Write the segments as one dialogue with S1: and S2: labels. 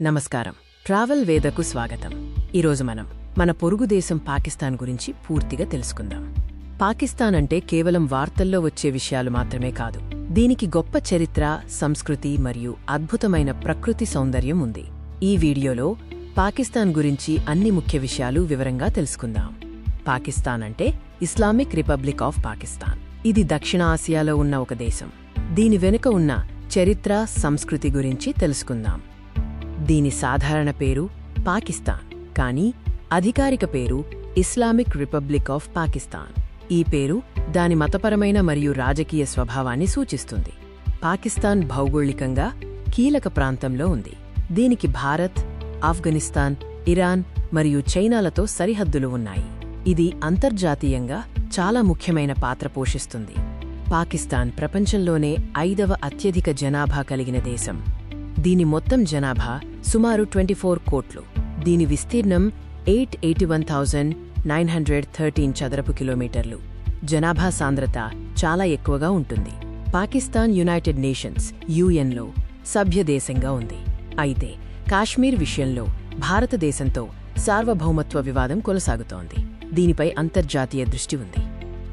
S1: నమస్కారం. ట్రావెల్ వేదకు స్వాగతం. ఈరోజు మనం మన పొరుగు దేశం పాకిస్తాన్ గురించి పూర్తిగా తెలుసుకుందాం. పాకిస్తాన్ అంటే కేవలం వార్తల్లో వచ్చే విషయాలు మాత్రమే కాదు దీనికి గొప్ప చరిత్ర సంస్కృతి మరియు అద్భుతమైన ప్రకృతి సౌందర్యం ఉంది. ఈ వీడియోలో పాకిస్తాన్ గురించి అన్ని ముఖ్య విషయాలు వివరంగా తెలుసుకుందాం. పాకిస్తాన్ అంటే ఇస్లామిక్ రిపబ్లిక్ ఆఫ్ పాకిస్తాన్. ఇది దక్షిణ ఆసియాలో ఉన్న ఒక దేశం. దీని వెనుక ఉన్న చరిత్ర సంస్కృతి గురించి తెలుసుకుందాం. దీని సాధారణ పేరు పాకిస్తాన్ కానీ అధికారిక పేరు ఇస్లామిక్ రిపబ్లిక్ ఆఫ్ పాకిస్తాన్. ఈ పేరు దాని మతపరమైన మరియు రాజకీయ స్వభావాన్ని సూచిస్తుంది. పాకిస్తాన్ భౌగోళికంగా కీలక ప్రాంతంలో ఉంది. దీనికి భారత్ ఆఫ్ఘనిస్తాన్ ఇరాన్ మరియు చైనాలతో సరిహద్దులు ఉన్నాయి. ఇది అంతర్జాతీయంగా చాలా ముఖ్యమైన పాత్ర పోషిస్తుంది. పాకిస్తాన్ ప్రపంచంలోనే ఐదవ అత్యధిక జనాభా కలిగిన దేశం. దీని మొత్తం జనాభా సుమారు ట్వంటీ ఫోర్ కోట్లు. దీని విస్తీర్ణం eight eighty one thousand nine hundred thirteen చదరపు కిలోమీటర్లు. జనాభా సాంద్రత చాలా ఎక్కువగా ఉంటుంది. పాకిస్తాన్ యునైటెడ్ నేషన్స్ యుఎన్లో సభ్యదేశంగా ఉంది. అయితే కాశ్మీర్ విషయంలో భారతదేశంతో సార్వభౌమత్వ వివాదం కొనసాగుతోంది. దీనిపై అంతర్జాతీయ దృష్టి ఉంది.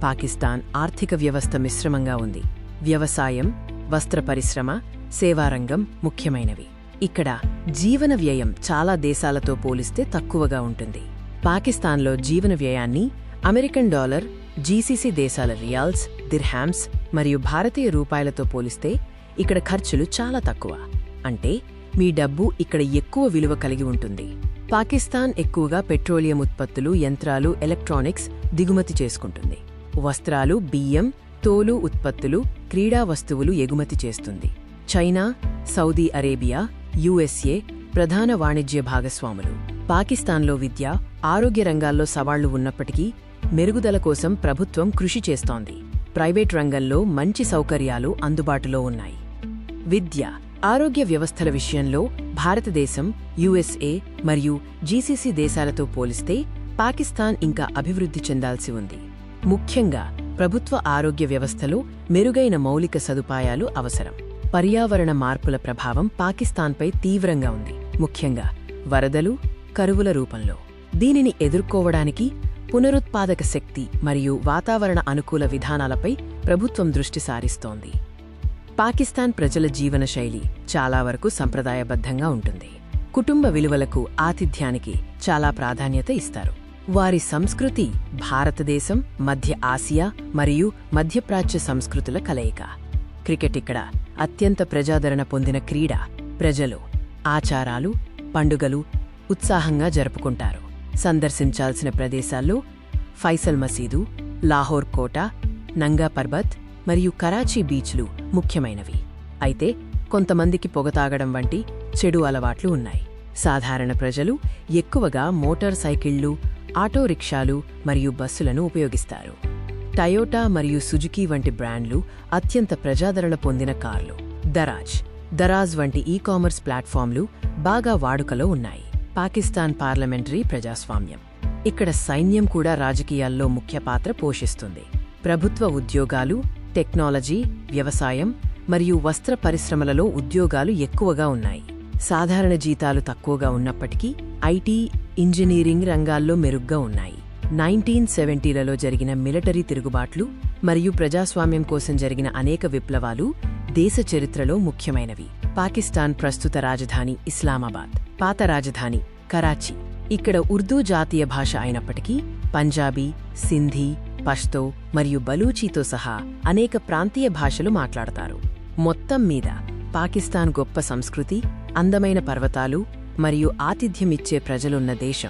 S1: పాకిస్తాన్ ఆర్థిక వ్యవస్థ మిశ్రమంగా ఉంది. వ్యవసాయం వస్త్ర పరిశ్రమ సేవారంగం ముఖ్యమైనవి. ఇక్కడ జీవన వ్యయం చాలా దేశాలతో పోలిస్తే తక్కువగా ఉంటుంది. పాకిస్తాన్లో జీవన వ్యయాన్ని అమెరికన్ డాలర్ జీసీసీ దేశాల రియాల్స్ దిర్హామ్స్ మరియు భారతీయ రూపాయలతో పోలిస్తే ఇక్కడ ఖర్చులు చాలా తక్కువ. అంటే మీ డబ్బు ఇక్కడ ఎక్కువ విలువ కలిగి ఉంటుంది. పాకిస్తాన్ ఎక్కువగా పెట్రోలియం ఉత్పత్తులు యంత్రాలు ఎలక్ట్రానిక్స్ దిగుమతి చేసుకుంటుంది. వస్త్రాలు బియ్యం తోలు ఉత్పత్తులు క్రీడా వస్తువులు ఎగుమతి చేస్తుంది. చైనా సౌదీ అరేబియా యుఎస్ఏ ప్రధాన వాణిజ్య భాగస్వాములు. పాకిస్తాన్లో విద్య ఆరోగ్య రంగాల్లో సవాళ్ళు ఉన్నప్పటికీ మెరుగుదల కోసం ప్రభుత్వం కృషి చేస్తోంది. ప్రైవేట్ రంగంలో మంచి సౌకర్యాలు అందుబాటులో ఉన్నాయి. విద్య ఆరోగ్య వ్యవస్థల విషయంలో భారతదేశం యుఎస్ఏ మరియు జీసీసీ దేశాలతో పోలిస్తే పాకిస్తాన్ ఇంకా అభివృద్ధి చెందాల్సి ఉంది. ముఖ్యంగా ప్రభుత్వ ఆరోగ్య వ్యవస్థలో మెరుగైన మౌలిక సదుపాయాలు అవసరం. పర్యావరణ మార్పుల ప్రభావం పాకిస్తాన్పై తీవ్రంగా ఉంది. ముఖ్యంగా వరదలు కరువుల రూపంలో. దీనిని ఎదుర్కోవడానికి పునరుత్పాదక శక్తి మరియు వాతావరణ అనుకూల విధానాలపై ప్రభుత్వం దృష్టి సారిస్తోంది. పాకిస్తాన్ ప్రజల జీవనశైలి చాలా వరకు సంప్రదాయబద్ధంగా ఉంటుంది. కుటుంబ విలువలకు ఆతిథ్యానికి చాలా ప్రాధాన్యత ఇస్తారు. వారి సంస్కృతి భారతదేశం మధ్య ఆసియా మరియు మధ్యప్రాచ్య సంస్కృతుల కలయిక. క్రికెట్ ఇక్కడ అత్యంత ప్రజాదరణ పొందిన క్రీడ. ప్రజలు ఆచారాలు పండుగలు ఉత్సాహంగా జరుపుకుంటారు. సందర్శించాల్సిన ప్రదేశాల్లో ఫైసల్ మసీదు లాహోర్ కోట నంగా పర్బత్ మరియు కరాచీ బీచ్లు ముఖ్యమైనవి. అయితే కొంతమందికి పొగతాగడం వంటి చెడు అలవాట్లు ఉన్నాయి. సాధారణ ప్రజలు ఎక్కువగా మోటార్ సైకిళ్ళు ఆటో రిక్షాలు మరియు బస్సులను ఉపయోగిస్తారు. టయోటా మరియు సుజుకీ వంటి బ్రాండ్లు అత్యంత ప్రజాదరణ పొందిన కార్లు. దరాజ్ దరాజ్ వంటి ఈ కామర్స్ ప్లాట్ఫామ్లు బాగా వాడుకలో ఉన్నాయి. పాకిస్తాన్ పార్లమెంటరీ ప్రజాస్వామ్యం. ఇక్కడ సైన్యం కూడా రాజకీయాల్లో ముఖ్య పాత్ర పోషిస్తుంది. ప్రభుత్వ ఉద్యోగాలు టెక్నాలజీ వ్యవసాయం మరియు వస్త్ర పరిశ్రమలలో ఉద్యోగాలు ఎక్కువగా ఉన్నాయి. సాధారణ జీతాలు తక్కువగా ఉన్నప్పటికీ ఐటీ ఇంజనీరింగ్ రంగాల్లో మెరుగ్గా ఉన్నాయి. నైన్టీన్ సెవెంటీలలో జరిగిన మిలిటరీ తిరుగుబాట్లు మరియు ప్రజాస్వామ్యం కోసం జరిగిన అనేక విప్లవాలు దేశ చరిత్రలో ముఖ్యమైనవి. పాకిస్తాన్ ప్రస్తుత రాజధాని ఇస్లామాబాద్ పాత రాజధాని కరాచీ. ఇక్కడ ఉర్దూ జాతీయ భాష అయినప్పటికీ పంజాబీ సింధీ పష్తో మరియు బలూచీతో సహా అనేక ప్రాంతీయ భాషలు మాట్లాడతారు. మొత్తం మీద పాకిస్తాన్ గొప్ప సంస్కృతి అందమైన పర్వతాలు మరియు ఆతిథ్యమిచ్చే ప్రజలున్న దేశం.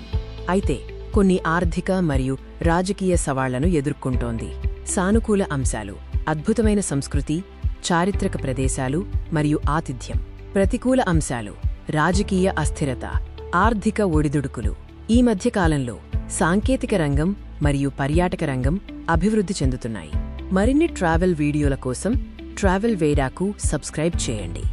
S1: అయితే కొన్ని ఆర్థిక మరియు రాజకీయ సవాళ్ళను ఎదుర్కొంటోంది. సానుకూల అంశాలు అద్భుతమైన సంస్కృతి చారిత్రక ప్రదేశాలు మరియు ఆతిథ్యం. ప్రతికూల అంశాలు రాజకీయ అస్థిరత ఆర్థిక ఒడిదుడుకులు. ఈ మధ్యకాలంలో సాంకేతిక రంగం మరియు పర్యాటక రంగం అభివృద్ధి చెందుతున్నాయి. మరిన్ని ట్రావెల్ వీడియోల కోసం ట్రావెల్ వేడాకు సబ్స్క్రైబ్ చేయండి.